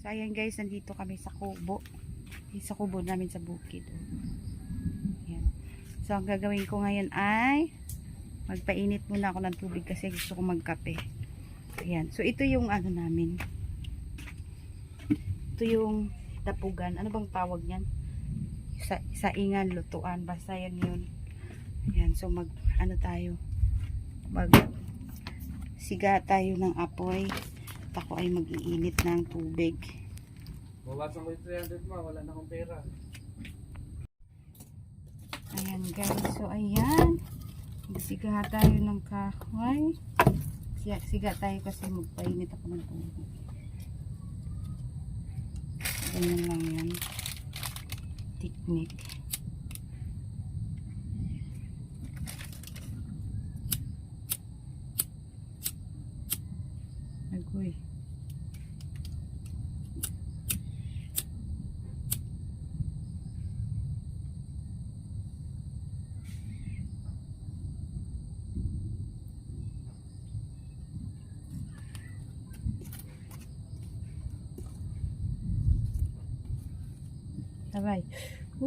So, ayan guys, nandito kami sa kubo. Yung Sa kubo namin sa bukid. Ayan. So, ang gagawin ko ngayon ay magpainit muna ako ng tubig kasi gusto ko magkape. Ayan. So, ito yung ano namin. Ito yung tapugan. Ano bang tawag niyan? Sa, saingan, lutuan. Basta yan yun. Ayan. So, mag, ano tayo? Mag, siga tayo ng apoy. At ako ay mag-iinit ng tubig. Bawasan ko yung 300 mo, wala na akong pera. Ayan guys. So, ayan. Magsiga tayo ng kahoy. Siga, siga tayo kasi magpainit ako ng tubig. Ganyan lang yan. Technique. সবাই ও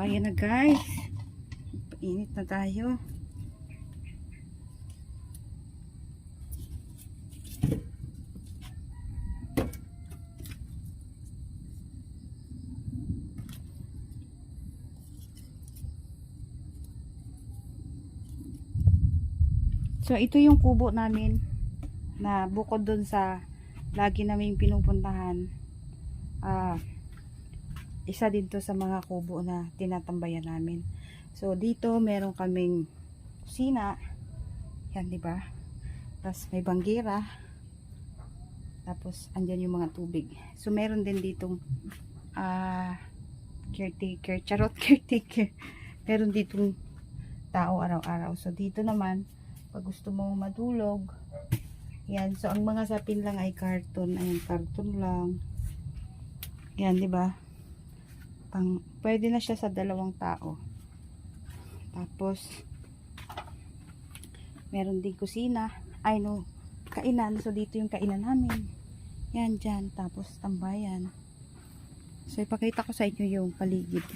ayan na guys. Painit na tayo. So, ito yung kubo namin na bukod dun sa lagi naming pinupuntahan. Ah, isa din to sa mga kubo na tinatambayan namin. So dito meron kaming kusina. Yan, 'di ba? Tapos may banggira. Tapos andyan yung mga tubig. So meron din ditong ah caretaker, charot caretaker. meron ditong tao araw-araw. So dito naman pag gusto mo madulog, yan. So ang mga sapin lang ay karton. Ayan, karton lang. Yan, 'di ba? Pang pwede na siya sa dalawang tao tapos meron din kusina ay no kainan so dito yung kainan namin yan dyan tapos tambayan so ipakita ko sa inyo yung paligid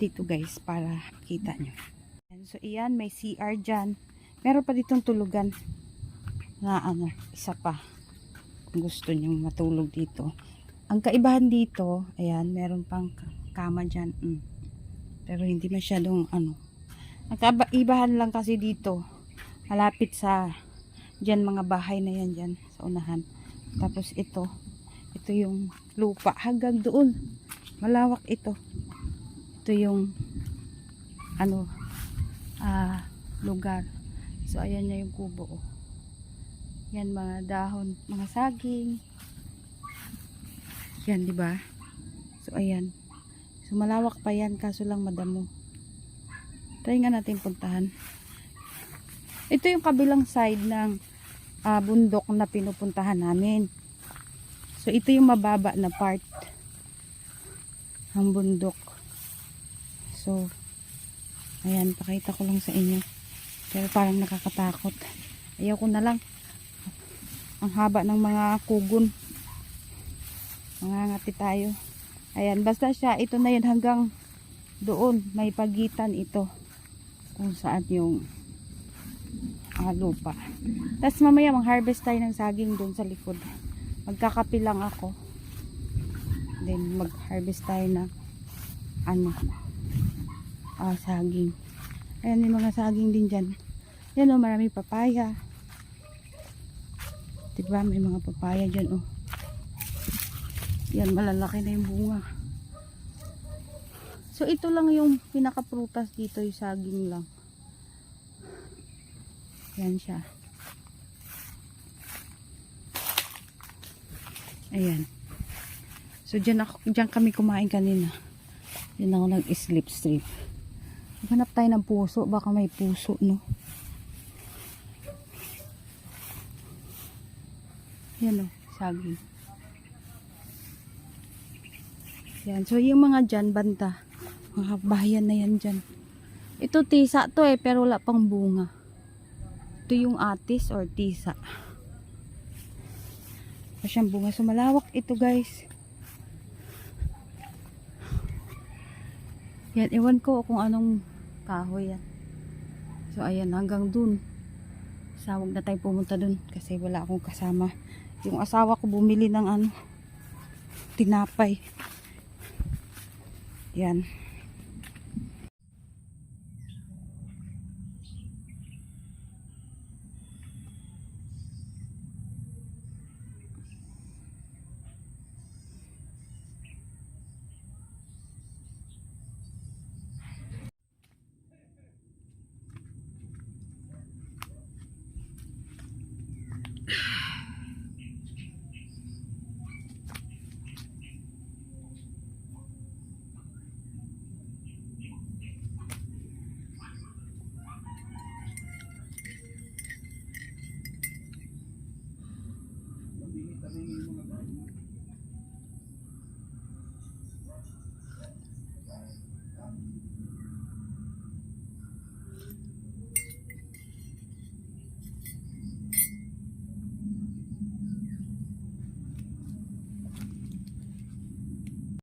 dito guys para kita nyo. So iyan, may CR dyan. Meron pa ditong tulugan na ano, isa pa. Kung gusto nyo matulog dito. Ang kaibahan dito, ayan, meron pang kama dyan. Mm. Pero hindi masyadong ano. Ang kaibahan lang kasi dito, malapit sa dyan mga bahay na yan dyan sa unahan. Tapos ito, ito yung lupa hanggang doon. Malawak ito. Ito yung ano ah lugar. So ayan na yung kubo. Oh. Yan mga dahon, mga saging. Yan, di ba? So ayan. So pa yan kaso lang madamo. Try nga natin puntahan. Ito yung kabilang side ng ah, bundok na pinupuntahan namin. So ito yung mababa na part ng bundok. So ayan, pakita ko lang sa inyo. Pero parang nakakatakot. Ayaw ko na lang. Ang haba ng mga kugon. Mangangati tayo. Ayan, basta siya, ito na yun hanggang doon. May pagitan ito. Kung saan yung ah, lupa. Tapos mamaya mag-harvest tayo ng saging doon sa likod. Magkakapi lang ako. Then mag-harvest tayo ng ano ah, saging. Ayan may mga saging din dyan. Yan o, marami papaya. Diba, may mga papaya dyan o. Yan, malalaki na yung bunga. So, ito lang yung pinaka-prutas dito, yung saging lang. Yan siya. Ayan. So, dyan, ako, dyan kami kumain kanina. Dyan ako nag-sleep strip. Hanap tayo ng puso. Baka may puso, no? Yan o, saging. Yan. So, yung mga dyan, banta. Mga bahayan na yan dyan. Ito tisa to eh, pero wala pang bunga. Ito yung atis or tisa. Pa siyang bunga. So, malawak ito guys. Yan, ewan ko kung anong kahoy yan. So, ayan, hanggang dun. Sa wag na tayo pumunta dun kasi wala akong kasama. Yung asawa ko bumili ng ano, tinapay. Yan.